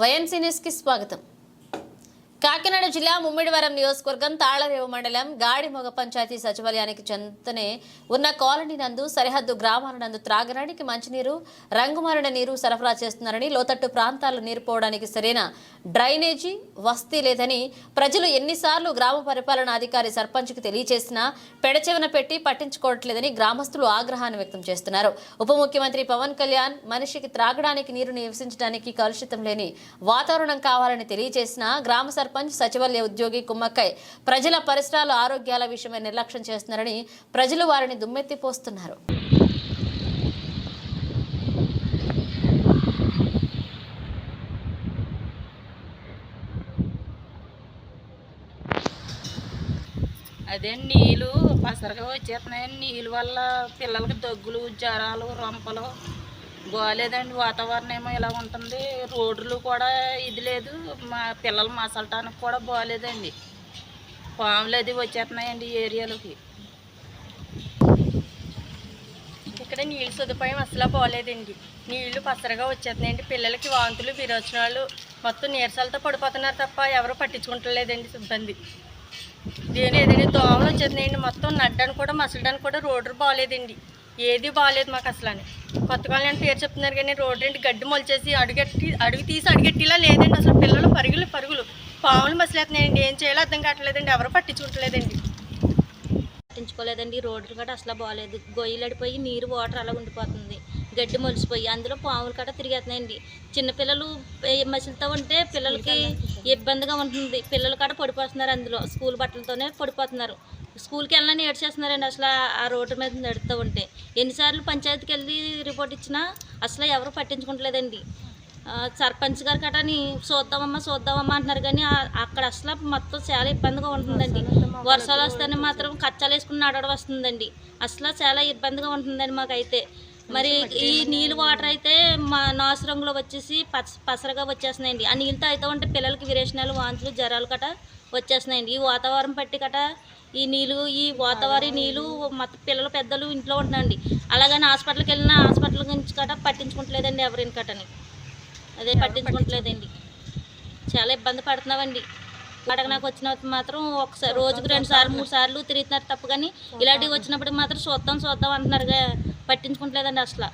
YNC న్యూస్కి స్వాగతం. కాకినాడ జిల్లా ముమ్మిడివరం నియోజకవర్గం తాళరేవు మండలం గాడిమొగ పంచాయతీ సచివాలయానికి చెంతనే ఉన్న కాలనీ నందు సరిహద్దు గ్రామాల నందు త్రాగడానికి మంచినీరు రంగుమారిన నీరు సరఫరా చేస్తున్నారని లోతట్టు ప్రాంతాల్లో నీరు పోవడానికి సరైన డ్రైనేజీ వస్తీ లేదని ప్రజలు ఎన్నిసార్లు గ్రామ పరిపాలనా అధికారి సర్పంచ్కి తెలియజేసినా పెడచెవన పెట్టి పట్టించుకోవట్లేదని గ్రామస్తులు ఆగ్రహాన్ని వ్యక్తం చేస్తున్నారు. ఉప ముఖ్యమంత్రి పవన్ కళ్యాణ్ మనిషికి త్రాగడానికి నీరు నివసించడానికి కలుషితం లేని వాతావరణం కావాలని తెలియజేసినా గ్రామ సర్పంచ్ సచివాలయ ఉద్యోగి కుమ్మక్కై ప్రజల పరిసరాలు ఆరోగ్యాల విషయమై నిర్లక్ష్యం చేస్తున్నారని ప్రజలు వారిని దుమ్మెత్తిపోస్తున్నారు. అదే నీళ్ళు పసరగా వచ్చేస్తున్నాయి. నీళ్ళు వల్ల పిల్లలకి దగ్గులు జ్వరాలు రొంపలు బాగాలేదండి వాతావరణం ఏమో ఇలా ఉంటుంది. రోడ్లు కూడా ఇది లేదు. మా పిల్లలు మసలటానికి కూడా బాగాలేదండి పాములు అది వచ్చేస్తున్నాయండి ఏరియాలోకి. ఇక్కడ నీళ్ళు సదుపాయం అసలు బాగాలేదండి నీళ్ళు పసరగా వచ్చేస్తున్నాయండి. పిల్లలకి వాంతులు విరోచనాలు మొత్తం నీరసాలతో పడిపోతున్నారు తప్ప ఎవరు పట్టించుకుంటలేదండి సిబ్బంది. దేని ఏదైనా దోమలు వచ్చేస్తున్నాయండి. మొత్తం నడ్డానికి కూడా మసలడానికి కూడా రోడ్డు బాగాలేదండి ఏది బాగలేదు మాకు అసలు అని కొత్త కాలనీ అని పేరు చెప్తున్నారు కానీ రోడ్డు ఏంటి గడ్డి మొలిచేసి అడుగెట్టి అడుగు తీసి అడుగెట్టిలా లేదండి. అసలు పిల్లలు పరుగులు పరుగులు. పాములు మసలేస్తున్నాయండి. ఏం చేయాలో అర్థం కావట్లేదండి. ఎవరు పట్టించుకుంటలేదండి. పట్టించుకోలేదండి. రోడ్లు కూడా అసలు బాగాలేదు గొయ్యలు అడిపోయి నీరు వాటర్ అలా ఉండిపోతుంది. గడ్డి మొలిసిపోయి అందులో పాములు కూడా తిరిగేస్తున్నాయండి. చిన్నపిల్లలు మసులుతూ ఉంటే పిల్లలకి ఇబ్బందిగా ఉంటుంది. పిల్లలు కూడా పడిపోతున్నారు అందులో. స్కూల్ బట్టలతోనే పడిపోతున్నారు. స్కూల్కి వెళ్ళని ఏడ్చేస్తున్నారండి అసలు ఆ- రోడ్డు మీద నడుస్తూ ఉంటే. ఎన్నిసార్లు పంచాయతీకి వెళ్ళి రిపోర్ట్ ఇచ్చినా అసలు ఎవరు పట్టించుకుంటలేదండి. సర్పంచ్ గారు కటని చూద్దామమ్మా చూద్దామమ్మా అంటున్నారు కానీ అక్కడ అసలు మొత్తం చాలా ఇబ్బందిగా ఉంటుందండి. వర్షాలు వస్తేనే మాత్రం కచ్చాలు వేసుకుని నడవడం వస్తుందండి. అసలు చాలా ఇబ్బందిగా ఉంటుందండి మాకైతే. మరి ఈ నీళ్ళు వాటర్ అయితే మా నాసు రంగులో వచ్చేసి పచ్చ పసరగా వచ్చేస్తున్నాయండి. ఆ నీళ్ళతో అయితే ఉంటే పిల్లలకి విరేచనాలు వాంతులు జ్వరాలు కట వచ్చేస్తున్నాయండి. ఈ వాతావరణం పట్టి కట ఈ నీళ్ళు ఈ వాతావరణ నీళ్ళు మొత్తం పిల్లలు పెద్దలు ఇంట్లో ఉంటున్నాయండి అలాగని హాస్పిటల్కి వెళ్ళినా హాస్పిటల్ గురించి కట పట్టించుకుంటలేదండి ఎవరిని కటని. అదే పట్టించుకోవట్లేదండి చాలా ఇబ్బంది పడుతున్నామండి. అడగ నాకు వచ్చినప్పుడు మాత్రం ఒకసారి రోజుకు రెండు సార్లు మూడు సార్లు తిరుగుతున్నారు తప్ప కానీ ఇలాంటివి వచ్చినప్పుడు మాత్రం చూద్దాం చూద్దాం అంటున్నారు పట్టించుకుంటలేదండి అసలు.